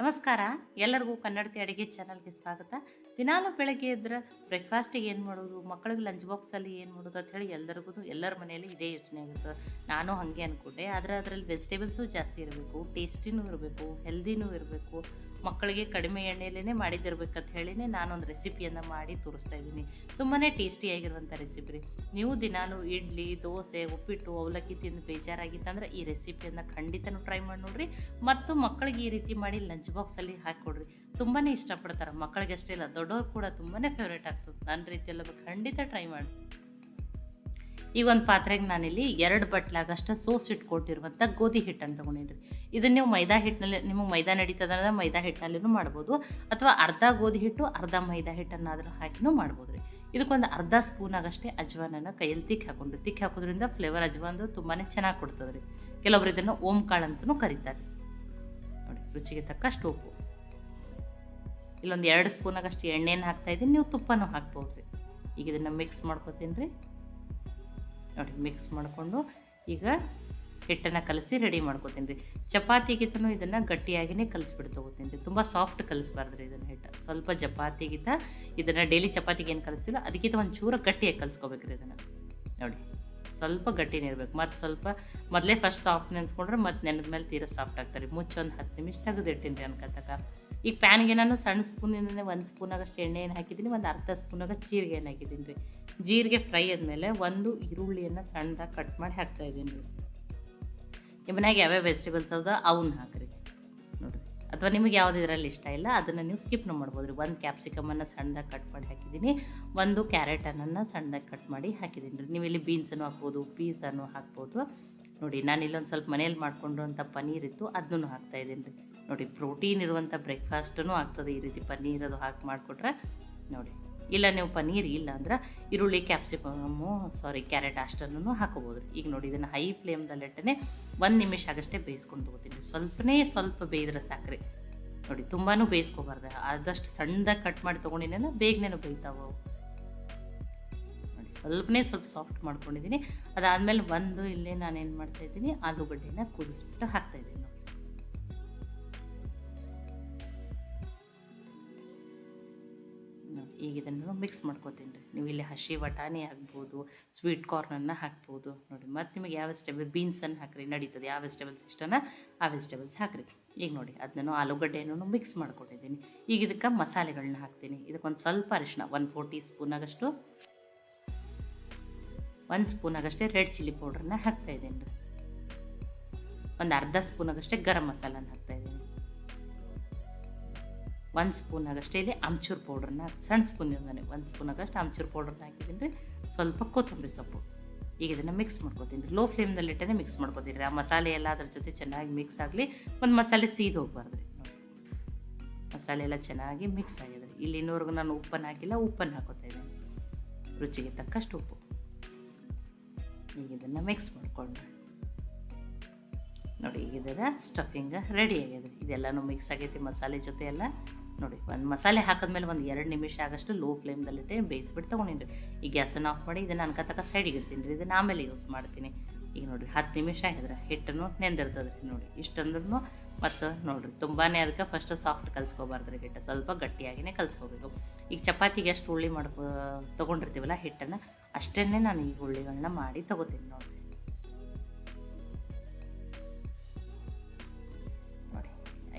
ನಮಸ್ಕಾರ. ಎಲ್ಲರಿಗೂ ಕನ್ನಡತಿ ಅಡುಗೆ ಚಾನಲ್ಗೆ ಸ್ವಾಗತ. ದಿನಾಲು ಬೆಳಗ್ಗೆ ಎದ್ರೆ ಬ್ರೇಕ್ಫಾಸ್ಟಿಗೆ ಏನು ಮಾಡೋದು, ಮಕ್ಕಳಿಗೆ ಲಂಚ್ ಬಾಕ್ಸಲ್ಲಿ ಏನು ಮಾಡೋದು ಅಂತ ಹೇಳಿ ಎಲ್ಲರಿಗೂ, ಎಲ್ಲರ ಮನೆಯಲ್ಲಿ ಇದೇ ಯೋಚನೆ ಆಗಿರ್ತದೆ ನಾನು ಹಾಗೆ ಅಂದ್ಕೊಂಡೆ ಆದರೆ ಅದರಲ್ಲಿ ವೆಜಿಟೇಬಲ್ಸು ಜಾಸ್ತಿ ಇರಬೇಕು ಟೇಸ್ಟಿನೂ ಇರಬೇಕು ಹೆಲ್ದಿನೂ ಇರಬೇಕು. ಮಕ್ಕಳಿಗೆ ಕಡಿಮೆ ಎಣ್ಣೆಯಲ್ಲೇ ಮಾಡಿದ್ದಿರ್ಬೇಕಂತ ಹೇಳಿನೇ ನಾನೊಂದು ರೆಸಿಪಿಯನ್ನು ಮಾಡಿ ತೋರಿಸ್ತಾ ಇದ್ದೀನಿ. ತುಂಬಾ ಟೇಸ್ಟಿಯಾಗಿರುವಂಥ ರೆಸಿಪಿ ರೀ. ನೀವು ದಿನಾನು ಇಡ್ಲಿ, ದೋಸೆ, ಉಪ್ಪಿಟ್ಟು, ಅವಲಕ್ಕಿ ತಿಂದು ಬೇಜಾರಾಗಿತ್ತಂದ್ರೆ ಈ ರೆಸಿಪಿಯನ್ನು ಖಂಡಿತನೂ ಟ್ರೈ ಮಾಡಿ ನೋಡ್ರಿ. ಮತ್ತು ಮಕ್ಕಳಿಗೆ ಈ ರೀತಿ ಮಾಡಿ ಲಂಚ್ ಬಾಕ್ಸಲ್ಲಿ ಹಾಕಿಕೊಡ್ರಿ. ತುಂಬಾ ಇಷ್ಟಪಡ್ತಾರೆ. ಮಕ್ಕಳಿಗೆ ಅಷ್ಟೇ ಇಲ್ಲ, ದೊಡ್ಡವ್ರು ಕೂಡ ತುಂಬಾ ಫೇವ್ರೇಟ್ ಆಗ್ತದೆ. ನನ್ನ ರೀತಿಯೆಲ್ಲ ಖಂಡಿತ ಟ್ರೈ ಮಾಡಿ. ಈಗ ಒಂದು ಪಾತ್ರೆಗೆ ನಾನಿಲ್ಲಿ ಎರಡು ಬಟ್ಲಾಗಷ್ಟು ಸೋಸ್ ಇಟ್ಕೊಟ್ಟಿರುವಂಥ ಗೋಧಿ ಹಿಟ್ಟನ್ನು ತೊಗೊಂಡಿದ್ರಿ ಇದನ್ನು ನೀವು ಮೈದಾ ಹಿಟ್ಟಿನಲ್ಲಿ, ನಿಮಗೆ ಮೈದಾ ನಡೀತದಂದ್ರೆ ಮೈದಾ ಹಿಟ್ಟಿನಲ್ಲಿನೂ ಮಾಡ್ಬೋದು. ಅಥವಾ ಅರ್ಧ ಗೋಧಿ ಹಿಟ್ಟು, ಅರ್ಧ ಮೈದಾ ಹಿಟ್ಟನ್ನಾದರೂ ಹಾಕಿನೂ ಮಾಡ್ಬೋದು ರೀ. ಇದಕ್ಕೊಂದು ಅರ್ಧ ಸ್ಪೂನಾಗಷ್ಟೇ ಅಜ್ವಾನನ್ನು ಕೈಯಲ್ಲಿ ತಿಕ್ಕಿ ಹಾಕೊಂಡ್ರಿ ತಿಕ್ಕಿ ಹಾಕೋದ್ರಿಂದ ಫ್ಲೇವರ್ ಅಜ್ವಾನ್ದು ತುಂಬಾ ಚೆನ್ನಾಗಿ ಕೊಡ್ತದೆ ರೀ. ಕೆಲವೊಬ್ರು ಇದನ್ನು ಓಂ ಕಾಳು ಅಂತಲೂ ಕರೀತಾರೆ. ನೋಡಿ, ರುಚಿಗೆ ತಕ್ಕಷ್ಟು ಉಪ್ಪು. ಇಲ್ಲೊಂದು ಎರಡು ಸ್ಪೂನಾಗಷ್ಟು ಎಣ್ಣೆನ ಹಾಕ್ತಾಯಿದ್ದೀನಿ ನೀವು ತುಪ್ಪನೂ ಹಾಕ್ಬೋದು ರೀ. ಈಗ ಇದನ್ನು ಮಿಕ್ಸ್ ಮಾಡ್ಕೋತೀನಿ ರೀ. ನೋಡಿ ಮಿಕ್ಸ್ ಮಾಡಿಕೊಂಡು ಈಗ ಹಿಟ್ಟನ್ನು ಕಲಸಿ ರೆಡಿ ಮಾಡ್ಕೊತೀನಿ ರೀ. ಚಪಾತಿಗಿತನೂ ಇದನ್ನು ಗಟ್ಟಿಯಾಗಿಯೇ ಕಲಿಸ್ಬಿಟ್ಟು ತೊಗೋತೀನಿ ರೀ. ತುಂಬ ಸಾಫ್ಟ್ ಕಲಿಸ್ಬಾರ್ದು ರೀ ಇದನ್ನು ಹಿಟ್ಟು. ಸ್ವಲ್ಪ ಚಪಾತಿಗಿತ ಇದನ್ನು ಡೈಲಿ ಚಪಾತಿಗೆ ಏನು ಕಲಿಸ್ತೀವೋ ಅದಕ್ಕಿಂತ ಒಂದು ಚೂರು ಗಟ್ಟಿಯಾಗಿ ಕಲಿಸ್ಕೋಬೇಕು ರೀ ಇದನ್ನು. ನೋಡಿ, ಸ್ವಲ್ಪ ಗಟ್ಟಿನೇ ಇರಬೇಕು. ಮತ್ತು ಸ್ವಲ್ಪ ಮೊದಲೇ ಫಸ್ಟ್ ಸಾಫ್ಟ್ ನೆನೆಸ್ಕೊಂಡ್ರೆ ಮತ್ತು ನೆನೆದ ಮೇಲೆ ತೀರಾ ಸಾಫ್ಟ್ ಆಗ್ತಾರೆ ಮುಚ್ಚಿ ಒಂದು ಹತ್ತು ನಿಮಿಷ ತೆಗೆದಿಟ್ಟಿನಿ ರೀ ಅನ್ಕತಕ ಈಗ ಪ್ಯಾನ್ಗೆ ನಾನು ಸಣ್ಣ ಸ್ಪೂನಿಂದನೇ ಒಂದು ಸ್ಪೂನಾಗಷ್ಟು ಎಣ್ಣೆ ಏನು ಹಾಕಿದ್ದೀನಿ, ಒಂದು ಅರ್ಧ ಸ್ಪೂನಾಗಷ್ಟು ಜೀರಿಗೆ ಏನು ಹಾಕಿದ್ದೀನಿ ರೀ. ಜೀರಿಗೆ ಫ್ರೈ ಆದಮೇಲೆ ಒಂದು ಈರುಳ್ಳಿಯನ್ನು ಸಣ್ಣದಾಗಿ ಕಟ್ ಮಾಡಿ ಹಾಕ್ತಾಯಿದ್ದೀನಿ ರೀ. ನಿಮ್ಮ ಮನ್ಯಾಗ ಯಾವ್ಯಾವ ವೆಜಿಟೇಬಲ್ಸ್ ಅದ ಅವನ್ನ ಹಾಕಿರಿ. ನೋಡಿರಿ. ಅಥವಾ ನಿಮಗೆ ಯಾವ್ದು ಇದರಲ್ಲಿ ಇಷ್ಟ ಇಲ್ಲ, ಅದನ್ನು ನೀವು ಸ್ಕಿಪ್ನು ಮಾಡ್ಬೋದು ರೀ. ಒಂದು ಕ್ಯಾಪ್ಸಿಕಮನ್ನು ಸಣ್ಣದಾಗಿ ಕಟ್ ಮಾಡಿ ಹಾಕಿದ್ದೀನಿ, ಒಂದು ಕ್ಯಾರೆಟನ್ನು ಸಣ್ಣದಾಗಿ ಕಟ್ ಮಾಡಿ ಹಾಕಿದ್ದೀನಿ ರೀ. ನೀವು ಇಲ್ಲಿ ಬೀನ್ಸನ್ನು ಹಾಕ್ಬೋದು ಪೀಸನ್ನು ಹಾಕ್ಬೋದು. ನೋಡಿ ನಾನು ಇಲ್ಲೊಂದು ಸ್ವಲ್ಪ ಮನೇಲಿ ಮಾಡ್ಕೊಂಡಿರುವಂಥ ಪನೀರ್ ಇತ್ತು, ಅದನ್ನು ಹಾಕ್ತಾಯಿದ್ದೀನಿ ರೀ. ನೋಡಿ, ಪ್ರೋಟೀನ್ ಇರುವಂಥ ಬ್ರೇಕ್ಫಾಸ್ಟೂ ಆಗ್ತದೆ ಈ ರೀತಿ ಪನ್ನೀರ್ ಅದು ಹಾಕಿ ಮಾಡಿಕೊಟ್ರೆ ನೋಡಿ. ಇಲ್ಲ, ನೀವು ಪನ್ನೀರ್ ಇಲ್ಲ ಅಂದ್ರೆ ಈರುಳ್ಳಿ, ಕ್ಯಾಪ್ಸಿಕಮು, ಸಾರಿ, ಕ್ಯಾರೆಟ್ ಅಷ್ಟನ್ನು ಹಾಕೋಬೋದು. ಈಗ ನೋಡಿ, ಇದನ್ನು ಹೈ ಫ್ಲೇಮ್ದಲ್ಲಿಟ್ಟನೆ ಒಂದು ನಿಮಿಷ ಆಗಷ್ಟೇ ಬೇಯಿಸ್ಕೊಂಡು ತೊಗೋತೀನಿ. ಸ್ವಲ್ಪನೇ ಸ್ವಲ್ಪ ಬೇಯಿದ್ರೆ ಸಾಕ್ರಿ. ನೋಡಿ ತುಂಬಾ ಬೇಯಿಸ್ಕೋಬಾರ್ದು. ಆದಷ್ಟು ಸಣ್ಣದಾಗಿ ಕಟ್ ಮಾಡಿ ತೊಗೊಂಡಿನ ಬೇಗನೆ ಬೇಯ್ತಾವೆ ನೋಡಿ, ಸ್ವಲ್ಪನೇ ಸ್ವಲ್ಪ ಸಾಫ್ಟ್ ಮಾಡ್ಕೊಂಡಿದ್ದೀನಿ ಅದಾದಮೇಲೆ ಒಂದು ಇಲ್ಲೇ ನಾನೇನು ಮಾಡ್ತಾಯಿದ್ದೀನಿ ಆಲೂಗಡ್ಡೆನ ಕುದಿಸ್ಬಿಟ್ಟು ಹಾಕ್ತಾಯಿದ್ದೀನಿ ಈಗ ಇದನ್ನು ಮಿಕ್ಸ್ ಮಾಡ್ಕೋತೀನಿ ರೀ. ನೀವು ಇಲ್ಲಿ ಹಸಿ ಬಟಾಣಿ ಹಾಕ್ಬೋದು ಸ್ವೀಟ್ ಕಾರ್ನನ್ನು ಹಾಕ್ಬೋದು. ನೋಡಿ, ಮತ್ತು ನಿಮಗೆ ಯಾವ ವೆಜಿಟೇಬಲ್ ಬೀನ್ಸನ್ನು ಹಾಕ್ರಿ, ನಡೀತದೆ. ಯಾವ ವೆಜಿಟೇಬಲ್ಸ್ ಇಷ್ಟನ ಆ ವೆಜಿಟೇಬಲ್ಸ್ ಹಾಕ್ರಿ. ಈಗ ನೋಡಿ ಅದನ್ನು ಆಲೂಗಡ್ಡೆಯನ್ನು ಮಿಕ್ಸ್ ಮಾಡ್ಕೊಂಡಿದ್ದೀನಿ ಈಗ ಇದಕ್ಕೆ ಮಸಾಲೆಗಳನ್ನ ಹಾಕ್ತೀನಿ. ಇದಕ್ಕೊಂದು ಸ್ವಲ್ಪ ಅರಿಶಿನ ಒನ್ ಫೋರ್ ಟೀ ಸ್ಪೂನಾಗಷ್ಟು, ಒಂದು ಸ್ಪೂನಾಗಷ್ಟೇ ರೆಡ್ ಚಿಲ್ಲಿ ಪೌಡ್ರನ್ನ ಹಾಕ್ತಾಯಿದ್ದೀನಿ ರೀ. ಒಂದು ಅರ್ಧ ಸ್ಪೂನಾಗಷ್ಟೇ ಗರಂ ಮಸಾಲನ ಹಾಕ್ತಾಯಿದ್ದೀನಿ ಒಂದು ಸ್ಪೂನಾಗಷ್ಟೇ ಇಲ್ಲಿ ಆಮ್ಚೂರು ಪೌಡ್ರನ್ನ ಸಣ್ಣ ಸ್ಪೂನಿಂದಾನೆ ಒಂದು ಸ್ಪೂನಾಗಷ್ಟು ಆಮ್ಚೂರು ಪೌಡ್ರನ್ನ ಹಾಕಿದ್ದೀನಿ. ರೀ ಸ್ವಲ್ಪ ಕೊತ್ತಂಬರಿ ಸೊಪ್ಪು. ಈಗ ಇದನ್ನು ಮಿಕ್ಸ್ ಮಾಡ್ಕೊತೀನಿ. ರೀ ಲೋ ಫ್ಲೇಮ್ನಲ್ಲಿಟ್ಟೇ ಮಿಕ್ಸ್ ಮಾಡ್ಕೋತೀನಿ. ಆ ಮಸಾಲೆ ಎಲ್ಲ ಅದ್ರ ಜೊತೆ ಚೆನ್ನಾಗಿ ಮಿಕ್ಸ್ ಆಗಲಿ, ಒಂದು ಮಸಾಲೆ ಸೀದು ಹೋಗ್ಬಾರ್ದು. ಮಸಾಲೆ ಎಲ್ಲ ಚೆನ್ನಾಗಿ ಮಿಕ್ಸ್ ಆಗಿದೆ ಇಲ್ಲಿ ಇನ್ನೂವರೆಗೂ ನಾನು ಉಪ್ಪನ್ನು ಹಾಕಿಲ್ಲ, ಉಪ್ಪನ್ನು ಹಾಕೋತಾ ಇದ್ದೀನಿ. ರುಚಿಗೆ ತಕ್ಕಷ್ಟು ಉಪ್ಪು. ಈಗ ಇದನ್ನು ಮಿಕ್ಸ್ ಮಾಡ್ಕೊಂಡು. ನೋಡಿ, ಈಗ ಇದರ ಸ್ಟಫಿಂಗ್ ರೆಡಿ ಆಗಿದೆ. ಇದೆಲ್ಲನೂ ಮಿಕ್ಸ್ ಆಗೈತಿ ಮಸಾಲೆ ಜೊತೆ ಎಲ್ಲ. ನೋಡಿ, ಒಂದು ಮಸಾಲೆ ಹಾಕಿದ್ಮೇಲೆ ಒಂದು ಎರಡು ನಿಮಿಷ ಆಗಷ್ಟು ಲೋ ಫ್ಲೇಮ್ದಲ್ಲಿಟ್ಟೆ ಬೇಯಿಸ್ಬಿಟ್ಟು ತೊಗೊಂಡಿನಿ ಈ ಗ್ಯಾಸನ್ನು ಆಫ್ ಮಾಡಿ ಇದನ್ನು ಅನ್ಕತಕ್ಕ ಸೈಡಿಗೆ ಇಡ್ತೀನಿ ರೀ ಇದನ್ನು ಆಮೇಲೆ ಯೂಸ್ ಮಾಡ್ತೀನಿ. ಈಗ ನೋಡಿರಿ, ಹತ್ತು ನಿಮಿಷ ಆಗಿದ್ರೆ ಹಿಟ್ಟನ್ನು ನೆಂದಿರ್ತದೆ ರೀ ನೋಡಿ. ಇಷ್ಟಂದ್ರೂ ಮತ್ತು ನೋಡಿರಿ ತುಂಬಾ ಅದಕ್ಕೆ ಫಸ್ಟ್ ಸಾಫ್ಟ್ ಕಲಿಸ್ಕೋಬಾರ್ದು ರೀ ಹಿಟ್ಟು. ಸ್ವಲ್ಪ ಗಟ್ಟಿಯಾಗಿಯೇ ಕಲಿಸ್ಕೋಬೇಕು. ಈಗ ಚಪಾತಿಗೆ ಎಷ್ಟು ಹುಳ್ಳಿ ಮಾಡ್ಕೊ, ತೊಗೊಂಡಿರ್ತೀವಲ್ಲ ಹಿಟ್ಟನ್ನು, ಅಷ್ಟನ್ನೇ ನಾನು ಈ ಹುಳ್ಳಿಗಳನ್ನ ಮಾಡಿ ತೊಗೋತೀನಿ ನೋಡಿ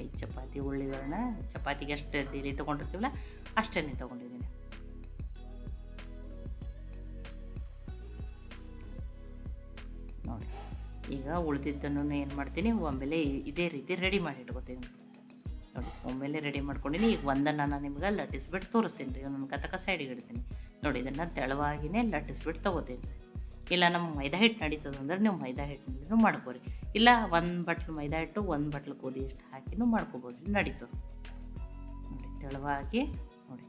ಐದು ಚಪಾತಿ ಉಳ್ಳಿಗಳನ್ನ ಚಪಾತಿಗೆ ಎಷ್ಟು ಡೈಲಿ ತೊಗೊಂಡಿರ್ತೀವಲ್ಲ, ಅಷ್ಟನ್ನೇ ತೊಗೊಂಡಿದ್ದೀನಿ. ನೋಡಿ, ಈಗ ಉಳಿದಿದ್ದನ್ನು ಏನು ಮಾಡ್ತೀನಿ, ಒಮ್ಮೆಲೆ ಇದೇ ರೀತಿ ರೆಡಿ ಮಾಡಿ ಇಟ್ಕೋತೀನಿ. ನೋಡಿ, ಒಮ್ಮೆಲೆ ರೆಡಿ ಮಾಡ್ಕೊಂಡಿನಿ, ಈಗ ಒಂದನ್ನು ನಾನು ನಿಮ್ಗೆ ಲಟ್ಟಿಸ್ಬಿಟ್ಟು ತೋರಿಸ್ತೀನಿ ರೀ ನನ್ನ ಕತಕ ಸೈಡಿಗೆ ಇಡ್ತೀನಿ. ನೋಡಿ, ಇದನ್ನು ತೆಳುವಾಗಿನೇ ಲಟ್ಟಿಸ್ಬಿಟ್ಟು ತೊಗೋತೀನಿ. ಇಲ್ಲ, ನಮ್ಮ ಮೈದಾ ಹಿಟ್ಟು ನಡೀತದೆ ಅಂದ್ರೆ ನೀವು ಮೈದಾ ಹಿಟ್ಟಿನೂ ಮಾಡ್ಕೋರಿ. ಇಲ್ಲ, ಒಂದು ಬಟ್ಲು ಮೈದಾ ಹಿಟ್ಟು, ಒಂದು ಬಟ್ಲು ಗೋಧಿ ಹಿಟ್ಟು ಹಾಕಿನೂ ಮಾಡ್ಕೋಬೋದು, ನಡೀತದೆ. ನೋಡಿ, ತೆಳುವಾಗಿ, ನೋಡಿ.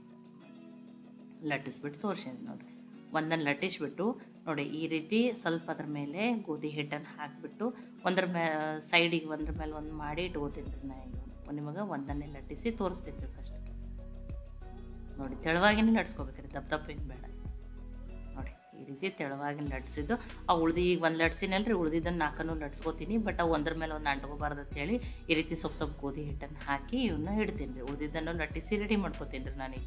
ಲಟ್ಟಿಸ್ಬಿಟ್ಟು ತೋರಿಸಿದ್ದೀನಿ ನೋಡಿರಿ ಒಂದನ್ನು ಲಟ್ಟಿಸ್ಬಿಟ್ಟು, ನೋಡಿ, ಈ ರೀತಿ ಸ್ವಲ್ಪ ಅದ್ರ ಮೇಲೆ ಗೋಧಿ ಹಿಟ್ಟನ್ನು ಹಾಕಿಬಿಟ್ಟು, ಒಂದ್ರ ಮೇ, ಸೈಡಿಗೆ ಒಂದ್ರ ಮೇಲೆ ಒಂದು ಮಾಡಿ ಇಟ್ಕೋತೀನಿ ರೀ ನಾ ಈಗ. ನಿಮಗೆ ಒಂದನ್ನೇ ಲಟ್ಟಿಸಿ ತೋರಿಸ್ತೀನಿ ರೀ ಫಸ್ಟ್ ನೋಡಿ, ತೆಳುವಾಗಿನೇ ನಡ್ಸ್ಕೋಬೇಕ್ರಿ ದಪ್ಪ ದಪ್ಪ ಏನು ಬೇಡ. ಈ ರೀತಿ ತೆಳುವಾಗಿ ಲಟ್ಸಿದ್ದು. ಆ ಉಳ್ದು ಈಗ ಒಂದು ಲಟ್ಸಿನಲ್ರಿ ಉಳ್ದಿದ್ದನ್ನು ನಾಲ್ಕನ್ನು ಲಟ್ಸ್ಕೊತೀನಿ. ಬಟ್ ಅವು ಒಂದ್ರ ಮೇಲೆ ಒಂದು ಅಂಟ್ಕೋಬಾರ್ದು ಅಂತೇಳಿ ಈ ರೀತಿ ಸ್ವಲ್ಪ ಸ್ವಲ್ಪ ಗೋಧಿ ಹಿಟ್ಟನ್ನು ಹಾಕಿ ಇವನ್ನ ಇಡ್ತೀನಿ ರೀ ಉಳ್ದಿದ್ದನ್ನು ಲಟ್ಟಿಸಿ ರೆಡಿ ಮಾಡ್ಕೊತೀನಿ ರೀ ನಾನೀಗ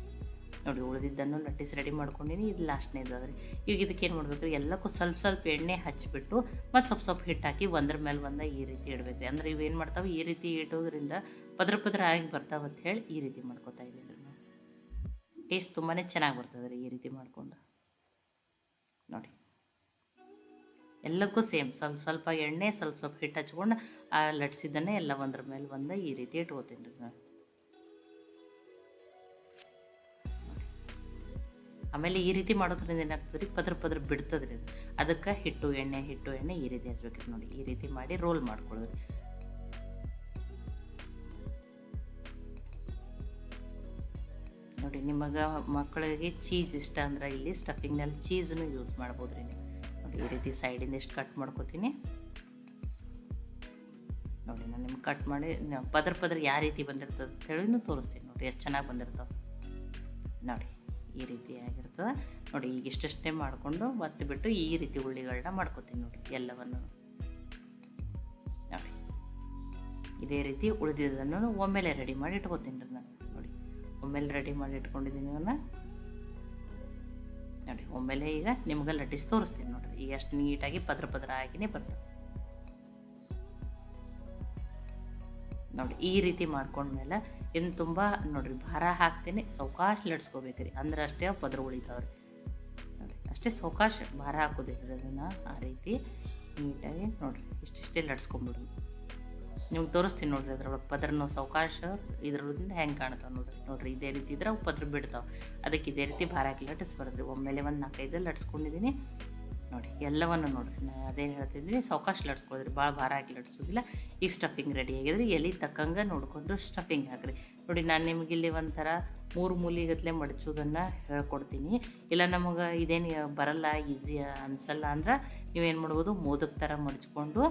ನೋಡಿ ಉಳಿದಿದ್ದನ್ನು ಲಟ್ಟಿಸಿ ರೆಡಿ ಮಾಡ್ಕೊಂಡಿನಿ. ಇದು ಲಾಸ್ಟ್ನೇದು ರೀ ಈಗ ಇದಕ್ಕೆ ಏನು ಮಾಡ್ಬೇಕು ರೀ ಎಲ್ಲಕ್ಕೂ ಸ್ವಲ್ಪ ಸ್ವಲ್ಪ ಎಣ್ಣೆ ಹಚ್ಚಿಬಿಟ್ಟು ಮತ್ತು ಸ್ವಲ್ಪ ಸ್ವಲ್ಪ ಹಿಟ್ಟು ಹಾಕಿ ಒಂದ್ರ ಮೇಲೆ ಒಂದು ಈ ರೀತಿ ಇಡಬೇಕು ಅಂದ್ರೆ ಇವೇನು ಮಾಡ್ತಾವೆ? ಈ ರೀತಿ ಇಡೋದ್ರಿಂದ ಪದ್ರ ಪದ್ರ ಆಗಿ ಬರ್ತಾವೆ ಅಂತ ಹೇಳಿ ಈ ರೀತಿ ಮಾಡ್ಕೊತಾ ಇದ್ದೀನಿ ರೀ ನಾನು ಟೇಸ್ಟ್ ತುಂಬಾ ಚೆನ್ನಾಗಿ ಬರ್ತದೆ ರೀ ಈ ರೀತಿ ಮಾಡ್ಕೊಂಡು ನೋಡಿ. ಎಲ್ಲದಕ್ಕೂ ಸೇಮ್. ಸ್ವಲ್ಪ ಸ್ವಲ್ಪ ಎಣ್ಣೆ, ಸ್ವಲ್ಪ ಸ್ವಲ್ಪ ಹಿಟ್ಟು ಹಚ್ಕೊಂಡು, ಆ ಲಟ್ಸಿದ್ದನ್ನೇ ಎಲ್ಲ ಒಂದ್ರ ಮೇಲೆ ಒಂದು ಈ ರೀತಿ ಇಟ್ಕೋತೀನಿ ರೀ ನಾನು. ಆಮೇಲೆ ಈ ರೀತಿ ಮಾಡೋದ್ರಿಂದ ಏನಾಗ್ತದೆ ರೀ? ಪದ್ರ ಪದ್ರ ಬಿಡ್ತದೆ ಅದಕ್ಕೆ ಹಿಟ್ಟು, ಎಣ್ಣೆ ಹಿಟ್ಟು, ಎಣ್ಣೆ ಈ ರೀತಿ ಹಚ್ಬೇಕ್ರಿ ನೋಡಿ. ಈ ರೀತಿ ಮಾಡಿ ರೋಲ್ ಮಾಡ್ಕೊಳ್ಳೋದ್ರಿ. ನಿಮಗೆ ಮಕ್ಕಳಿಗೆ ಚೀಸ್ ಇಷ್ಟ ಅಂದ್ರೆ ಇಲ್ಲಿ ಸ್ಟಫಿಂಗ್ನಲ್ಲಿ ಚೀಸನ್ನು ಯೂಸ್ ಮಾಡ್ಬೋದು ರೀ ನೀವು. ನೋಡಿ, ಈ ರೀತಿ ಸೈಡಿಂದ ಎಷ್ಟು ಕಟ್ ಮಾಡ್ಕೋತೀನಿ. ನೋಡಿ, ನಾನು ನಿಮ್ಗೆ ಕಟ್ ಮಾಡಿ ಪದರ ಪದರ ಯಾವ ರೀತಿ ಬಂದಿರ್ತದೆ ಅಂತ ಹೇಳಿನೂ ತೋರಿಸ್ತೀನಿ. ನೋಡಿ, ಎಷ್ಟು ಚೆನ್ನಾಗಿ ಬಂದಿರ್ತಾವೆ. ನೋಡಿ, ಈ ರೀತಿ ಆಗಿರ್ತದೆ. ನೋಡಿ, ಈಗ ಇಷ್ಟಷ್ಟೇ ಮಾಡಿಕೊಂಡು ಮತ್ತೆ ಬಿಟ್ಟು ಈ ರೀತಿ ಉಳ್ಳಿಗಳನ್ನ ಮಾಡ್ಕೊತೀನಿ ನೋಡಿ, ಎಲ್ಲವನ್ನು. ನೋಡಿ, ಇದೇ ರೀತಿ ಉಳಿದಿದ್ದನ್ನು ಒಮ್ಮೆಲೆ ರೆಡಿ ಮಾಡಿ ಇಟ್ಕೋತೀನಿ ರೀ ನಾನು. ಒಮ್ಮೆಲೆ ರೆಡಿ ಮಾಡಿ ಇಟ್ಕೊಂಡಿದ್ದೀನಿ ಇವನ್ನ ನೋಡಿ, ಒಮ್ಮೆಲೆ ಈಗ ನಿಮ್ಗೆ ಲಟ್ಟಿಸಿ ತೋರಿಸ್ತೀನಿ ನೋಡಿರಿ. ಈಗ ಅಷ್ಟು ನೀಟಾಗಿ ಪದ್ರ ಪದ್ರ ಆಗಿನೇ ಬರ್ತದೆ. ನೋಡಿ, ಈ ರೀತಿ ಮಾಡ್ಕೊಂಡ್ಮೇಲೆ ಇನ್ನು ತುಂಬ ನೋಡಿರಿ, ಭಾರ ಹಾಕ್ತೀನಿ. ಸಾವಕಾಶ ಲಟ್ಸ್ಕೋಬೇಕ್ರಿ. ಅಂದ್ರೆ ಅಷ್ಟೇ ಪದ್ರ ಉಳಿತಾವ್ರಿ. ನೋಡಿ, ಅಷ್ಟೇ ಸಾವಕಾಶ ಭಾರ ಹಾಕೋದಿಲ್ಲ ಅದನ್ನು ಆ ರೀತಿ ನೀಟಾಗಿ ನೋಡಿರಿ. ಇಷ್ಟಿಷ್ಟೇ ಲಟ್ಸ್ಕೊಂಬಿಡು ನಿಮ್ಗೆ ತೋರಿಸ್ತೀನಿ ನೋಡ್ರಿ ಅದ್ರೊಳಗೆ ಪದ್ರನು ಸಾವಕಾಶ ಇದ್ರೊಳಗಿಂದ ಹೆಂಗೆ ಕಾಣ್ತಾವೆ ನೋಡ್ರಿ. ನೋಡ್ರಿ ಇದೇ ರೀತಿ ಇದ್ರೆ ಅವು ಪದ್ರ ಬಿಡ್ತಾವೆ. ಅದಕ್ಕೆ ಇದೇ ರೀತಿ ಭಾರ ಹಾಕಿ ಲಟ್ಟಿಸ್ಬಾರ್ದ್ರಿ. ಒಮ್ಮೆಲೆ ಒಂದು ನಾಲ್ಕೈದು ಲಟ್ಸ್ಕೊಂಡಿದ್ದೀನಿ ನೋಡಿ, ಎಲ್ಲವನ್ನು ನೋಡಿರಿ. ನಾನು ಅದೇನು ಹೇಳ್ತಿದ್ದೀನಿ, ಸಾವಕಾಶ ಲಡ್ಸ್ಕೊಳ್ರಿ ಭಾಳ ಭಾರ ಆಗಿ ಲಡ್ಸೋದಿಲ್ಲ. ಈ ಸ್ಟಫಿಂಗ್ ರೆಡಿ ಆಗಿದ್ರೆ ಎಲೆ ತಕ್ಕಂಗೆ ನೋಡಿಕೊಂಡು ಸ್ಟಫಿಂಗ್ ಹಾಕ್ರಿ. ನೋಡಿ, ನಾನು ನಿಮ್ಗೆ ಇಲ್ಲಿ ಒಂಥರ ಮೂರು ಮೂಲಿಗತ್ಲೆ ಮಡಚೋದನ್ನು ಹೇಳ್ಕೊಡ್ತೀನಿ. ಇಲ್ಲ, ನಮಗೆ ಇದೇನು ಬರಲ್ಲ ಈಸಿ ಅನ್ಸಲ್ಲ ಅಂದ್ರೆ ನೀವೇನು ಮಾಡ್ಬೋದು, ಮೋದಕ್ ಥರ ಮಡಚ್ಕೊಂಡು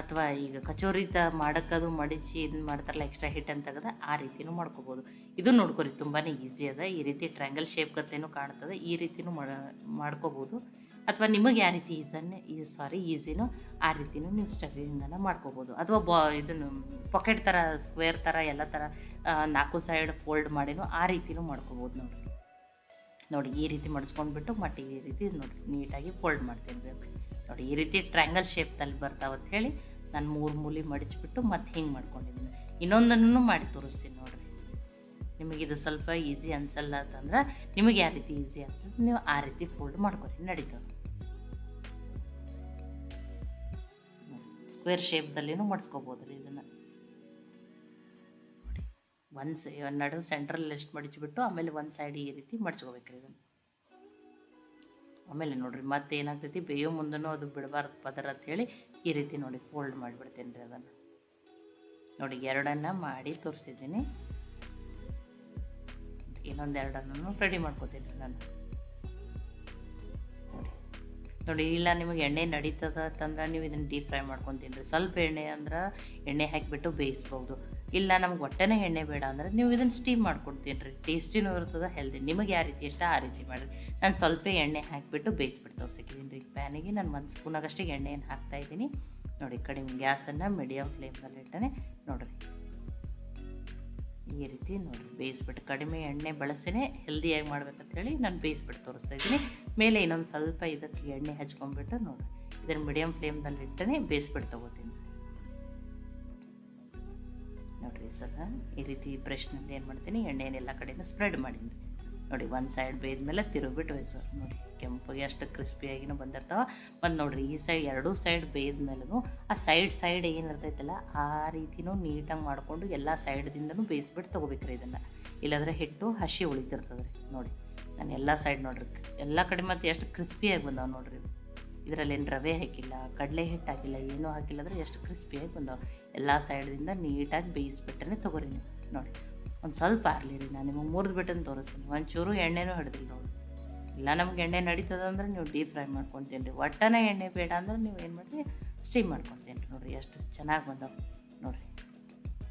ಅಥವಾ ಈಗ ಕಚೋರಿ ತ ಮಾಡೋಕ್ಕದು ಮಡಚಿ ಇದನ್ನ ಮಾಡ್ತಾರಲ್ಲ ಎಕ್ಸ್ಟ್ರಾ ಹಿಟ್ ಅಂತ ತೆಗೆದ, ಆ ರೀತಿನೂ ಮಾಡ್ಕೋಬೋದು. ಇದು ನೋಡ್ಕೊರಿ ತುಂಬಾ ಈಸಿ ಅದ. ಈ ರೀತಿ ಟ್ರ್ಯಾಂಗಲ್ ಶೇಪ್ ಗತ್ಲೆನೂ ಕಾಣ್ತದೆ, ಈ ಮಾಡ, ಮಾಡ್ಕೋಬೋದು. ಅಥವಾ ನಿಮಗೆ ಯಾವ ರೀತಿ ಈಸನ್ ಈ ಸಾರಿ ಈಸಿನೋ ಆ ರೀತಿನೂ ನೀವು ಸ್ಟಫಿಂಗನ್ನು ಮಾಡ್ಕೋಬೋದು. ಅಥವಾ ಬಾ ಇದನ್ನು ಪಾಕೆಟ್ ಥರ, ಸ್ಕ್ವೇರ್ ಥರ, ಎಲ್ಲ ಥರ ನಾಲ್ಕು ಸೈಡ್ ಫೋಲ್ಡ್ ಮಾಡಿನೂ ಆ ರೀತಿನೂ ಮಾಡ್ಕೋಬೋದು ನೋಡಿ. ನೋಡಿ, ಈ ರೀತಿ ಮಡಿಸ್ಕೊಂಡ್ಬಿಟ್ಟು ಮತ್ತೆ ಈ ರೀತಿ ನೋಡಿ, ನೀಟಾಗಿ ಫೋಲ್ಡ್ ಮಾಡ್ತೀನಿ ನೋಡಿ, ಈ ರೀತಿ ಟ್ರ್ಯಾಂಗಲ್ ಶೇಪ್ದಲ್ಲಿ ಬರ್ತಾವಂತ ಹೇಳಿ ನಾನು ಮೂರು ಮೂಲಿ ಮಡಿಚ್ಬಿಟ್ಟು ಮತ್ತೆ ಹಿಂಗೆ ಮಾಡ್ಕೊಂಡಿದ್ದೀನಿ. ಇನ್ನೊಂದನ್ನು ಮಾಡಿ ತೋರಿಸ್ತೀನಿ ನೋಡಿರಿ. ನಿಮಗಿದು ಸ್ವಲ್ಪ ಈಸಿ ಅನ್ಸಲ್ಲ ಅಂತಂದ್ರೆ ನಿಮಗೆ ಯಾವ ರೀತಿ ಈಸಿ ಆಗ್ತದೆ ನೀವು ಆ ರೀತಿ ಫೋಲ್ಡ್ ಮಾಡ್ಕೊರಿ ನಡೀತದೆ ಸ್ಕ್ವೇರ್ ಶೇಪ್ದಲ್ಲಿನೂ ಮಾಡಿಸ್ಕೋಬೋದು ರೀ ಇದನ್ನು. ಒಂದು ಸೈ ನಡು ಸೆಂಟ್ರಲ್ಲಿ ಎಷ್ಟು ಮಡಿಚ್ಬಿಟ್ಟು ಆಮೇಲೆ ಒಂದು ಸೈಡ್ ಈ ರೀತಿ ಮಡಿಸ್ಕೋಬೇಕ್ರಿ ಇದನ್ನು. ಆಮೇಲೆ ನೋಡಿರಿ ಮತ್ತೆ ಏನಾಗ್ತೈತಿ ಬೇಯೋ ಮುಂದೂ ಅದು ಬಿಡಬಾರ್ದು ಪದರ ಅಂಥೇಳಿ ಈ ರೀತಿ ನೋಡಿ ಫೋಲ್ಡ್ ಮಾಡಿಬಿಡ್ತೀನಿ ರೀ ಅದನ್ನು. ನೋಡಿ, ಎರಡನ್ನು ಮಾಡಿ ತೋರಿಸಿದ್ದೀನಿ. ಇನ್ನೊಂದು ಎರಡನ್ನು ರೆಡಿ ಮಾಡ್ಕೋತೀನಿ ನಾನು. ನೋಡಿ. ನೋಡಿ, ಇಲ್ಲ, ನಿಮಗೆ ಎಣ್ಣೆ ನಡೀತದ ಅಂತಂದ್ರೆ ನೀವು ಇದನ್ನು ಡೀಪ್ ಫ್ರೈ ಮಾಡ್ಕೊತೀನಿ ಸ್ವಲ್ಪ ಎಣ್ಣೆ ಅಂದ್ರೆ ಎಣ್ಣೆ ಹಾಕಿಬಿಟ್ಟು ಬೇಯಿಸ್ಬೋದು. ಇಲ್ಲ, ನಮ್ಗೆ ಒಟ್ಟೆನೇ ಎಣ್ಣೆ ಬೇಡ ಅಂದ್ರೆ ನೀವು ಇದನ್ನು ಸ್ಟೀಮ್ ಮಾಡ್ಕೊಡ್ತೀನಿ ರೀ. ಟೇಸ್ಟಿನೂ ಇರ್ತದೆ ಹೆಲ್ದಿ ನಿಮಗೆ ಯಾವ ರೀತಿ ಇಷ್ಟ ಆ ರೀತಿ ಮಾಡಿರಿ ನಾನು ಸ್ವಲ್ಪ ಎಣ್ಣೆ ಹಾಕಿಬಿಟ್ಟು ಬೇಯಿಸ್ಬಿಟ್ಟು ತೋರಿಸಿದ್ದೀನಿ ರೀ ಪ್ಯಾನಿಗೆ ನಾನು ಒಂದು ಸ್ಪೂನಾಗಷ್ಟೇ ಎಣ್ಣೆಯನ್ನು ಹಾಕ್ತಾಯಿದ್ದೀನಿ ನೋಡಿ ಕಡಿಮೆ ಗ್ಯಾಸನ್ನು ಮೀಡಿಯಮ್ ಫ್ಲೇಮಲ್ಲಿ ಇಟ್ಟನೆ ನೋಡಿರಿ. ಈ ರೀತಿ ನೋಡಿ, ಬೇಯಿಸ್ಬಿಟ್ಟು ಕಡಿಮೆ ಎಣ್ಣೆ ಬಳಸಿನೇ ಹೆಲ್ದಿಯಾಗಿ ಮಾಡ್ಬೇಕಂತ ಹೇಳಿ ನಾನು ಬೇಯಿಸ್ಬಿಟ್ಟು ತೋರಿಸ್ತಾ ಇದ್ದೀನಿ. ಮೇಲೆ ಇನ್ನೊಂದು ಸ್ವಲ್ಪ ಇದಕ್ಕೆ ಎಣ್ಣೆ ಹಚ್ಕೊಂಡ್ಬಿಟ್ಟು ನೋಡಿ, ಇದನ್ನು ಮೀಡಿಯಮ್ ಫ್ಲೇಮ್ನಲ್ಲಿ ಇಟ್ಟನೆ ಬೇಯಿಸ್ಬಿಟ್ಟು ತಗೋತೀನಿ. ನೋಡಿರಿ ಸಲ ಈ ರೀತಿ ಬ್ರಷ್ನಿಂದ ಏನು ಮಾಡ್ತೀನಿ ಎಣ್ಣೆನೆಲ್ಲ ಕಡೆಯಿಂದ ಸ್ಪ್ರೆಡ್ ಮಾಡೀನಿ. ನೋಡಿ, ಒಂದು ಸೈಡ್ ಬೇಯ್ದ ಮೇಲೆ ತಿರುಗಿಬಿಟ್ಟು ನೋಡಿ. ಕೆಂಪಗೆ ಅಷ್ಟು ಕ್ರಿಸ್ಪಿಯಾಗಿನೂ ಬಂದಿರ್ತಾವೆ. ಮತ್ತು ನೋಡಿರಿ, ಈ ಸೈಡ್ ಎರಡೂ ಸೈಡ್ ಬೇಯ್ದ ಮೇಲೂ ಆ ಸೈಡ್ ಸೈಡ್ ಏನಿರ್ತೈತಲ್ಲ ಆ ರೀತಿನೂ ನೀಟಾಗಿ ಮಾಡಿಕೊಂಡು ಎಲ್ಲ ಸೈಡ್ದಿಂದನೂ ಬೇಯಿಸ್ಬಿಟ್ಟು ತೊಗೋಬೇಕ್ರಿ ಇದನ್ನು. ಇಲ್ಲಾಂದರೆ ಹಿಟ್ಟು ಹಸಿ ಉಳಿತಿರ್ತದೆ ರೀ ನೋಡಿ. ನಾನು ಎಲ್ಲ ಸೈಡ್ ನೋಡ್ರಿ, ಎಲ್ಲ ಕಡೆ ಮತ್ತು ಎಷ್ಟು ಕ್ರಿಸ್ಪಿಯಾಗಿ ಬಂದಾವೆ ನೋಡ್ರಿ ಇದು. ಇದರಲ್ಲಿ ಏನು ರವೆ ಹಾಕಿಲ್ಲ, ಕಡಲೆ ಹಿಟ್ಟು ಹಾಕಿಲ್ಲ, ಏನೂ ಹಾಕಿಲ್ಲ ಅಂದರೆ ಎಷ್ಟು ಕ್ರಿಸ್ಪಿಯಾಗಿ ಬಂದಾವೆ. ಎಲ್ಲ ಸೈಡ್ದಿಂದ ನೀಟಾಗಿ ಬೇಯಿಸ್ಬಿಟ್ಟನೆ ತೊಗೊರಿ ನೀವು, ನೋಡಿ. ಒಂದು ಸ್ವಲ್ಪ ಆರಲಿ ರೀ, ನಾನು ನಿಮಗೆ ಮುರಿದ್ಬಿಟ್ಟನ್ನು ತೋರಿಸ್ತೀನಿ. ಒಂಚೂರು ಎಣ್ಣೆನೂ ಹಿಡ್ದಿಲ್ಲ ನೋಡಿ. ಇಲ್ಲ, ನಮ್ಗೆ ಎಣ್ಣೆ ನಡೀತದ ಅಂದ್ರೆ ನೀವು ಡೀಪ್ ಫ್ರೈ ಮಾಡ್ಕೊತೀನಿ ರೀ. ಒಟ್ಟನೆ ಎಣ್ಣೆ ಬೇಡ ಅಂದ್ರೆ ನೀವು ಏನು ಮಾಡಿರಿ? ಸ್ಟೀಮ್ ಮಾಡ್ಕೊತೀನಿ ರೀ ನೋಡಿರಿ, ಎಷ್ಟು ಚೆನ್ನಾಗಿ ಬಂದಾವೆ. ನೋಡಿರಿ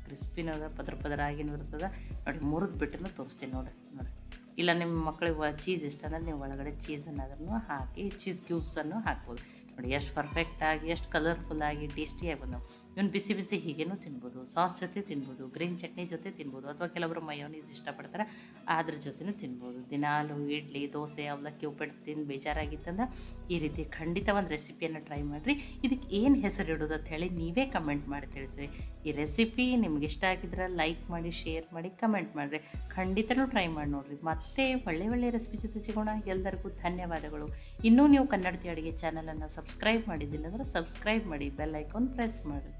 ಕ್ರಿಸ್ಪಿನೂ ಅದ ಪದ್ರ ಪದ್ರ ಆಗಿನೂ ಇರ್ತದೆ. ನೋಡಿ ಮುರಿದು ಬಿಟ್ಟು ತೋರಿಸ್ತೀನಿ ನೋಡಿರಿ ನೋಡಿ ಇಲ್ಲ ನಿಮ್ಮ ಮಕ್ಕಳಿಗೆ ಚೀಸ್ ಇಷ್ಟ ಅಂದರೆ ನೀವು ಒಳಗಡೆ ಚೀಸನ್ನಾದ್ರೂ ಹಾಕಿ ಚೀಸ್ ಕ್ಯೂಬ್ಸನ್ನು ಹಾಕ್ಬೋದು. ನೋಡಿ, ಎಷ್ಟು ಪರ್ಫೆಕ್ಟಾಗಿ ಎಷ್ಟು ಕಲರ್ಫುಲ್ಲಾಗಿ ಟೇಸ್ಟಿಯಾಗಿ ಬಂದವು. ಇವನು ಬಿಸಿ ಬಿಸಿ ಹೀಗೇನೂ ತಿನ್ಬೋದು, ಸಾಸ್ ಜೊತೆ ತಿನ್ಬೋದು, ಗ್ರೀನ್ ಚಟ್ನಿ ಜೊತೆ ತಿನ್ಬೋದು, ಅಥವಾ ಕೆಲವರು ಮಯೋನೀಸ್ ಇಷ್ಟಪಡ್ತಾರೆ ಅದ್ರ ಜೊತೆನೂ ತಿನ್ಬೋದು. ದಿನಾಲು ಇಡ್ಲಿ, ದೋಸೆ, ಅವಲಕ್ಕಿ, ಉಪ್ಪಿಟ್ಟು ತಿಂದು ಬೇಜಾರಾಗಿತ್ತಂದ್ರೆ ಈ ರೀತಿ ಖಂಡಿತ ಒಂದು ರೆಸಿಪಿಯನ್ನು ಟ್ರೈ ಮಾಡಿರಿ. ಇದಕ್ಕೆ ಏನು ಹೆಸರು ಇಡೋದು ಅಂತ ಹೇಳಿ ನೀವೇ ಕಮೆಂಟ್ ಮಾಡಿ ತಿಳಿಸ್ರಿ. ಈ ರೆಸಿಪಿ ನಿಮ್ಗೆ ಇಷ್ಟ ಆಗಿದ್ರೆ ಲೈಕ್ ಮಾಡಿ, ಶೇರ್ ಮಾಡಿ, ಕಮೆಂಟ್ ಮಾಡಿರಿ. ಖಂಡಿತನೂ ಟ್ರೈ ಮಾಡಿ ನೋಡಿರಿ. ಮತ್ತೆ ಒಳ್ಳೆ ಒಳ್ಳೆ ರೆಸಿಪಿ ಜೊತೆ ಸಿಗೋಣ. ಎಲ್ಲರಿಗೂ ಧನ್ಯವಾದಗಳು. ಇನ್ನೂ ನೀವು ಕನ್ನಡತಿ ಅಡುಗೆ ಚಾನಲನ್ನು ಸಬ್ಸ್ಕ್ರೈಬ್ ಮಾಡಿದ್ದಿಲ್ಲ ಅಂದರೆ ಸಬ್ಸ್ಕ್ರೈಬ್ ಮಾಡಿ, ಬೆಲ್ ಐಕಾನ್ ಪ್ರೆಸ್ ಮಾಡಿ.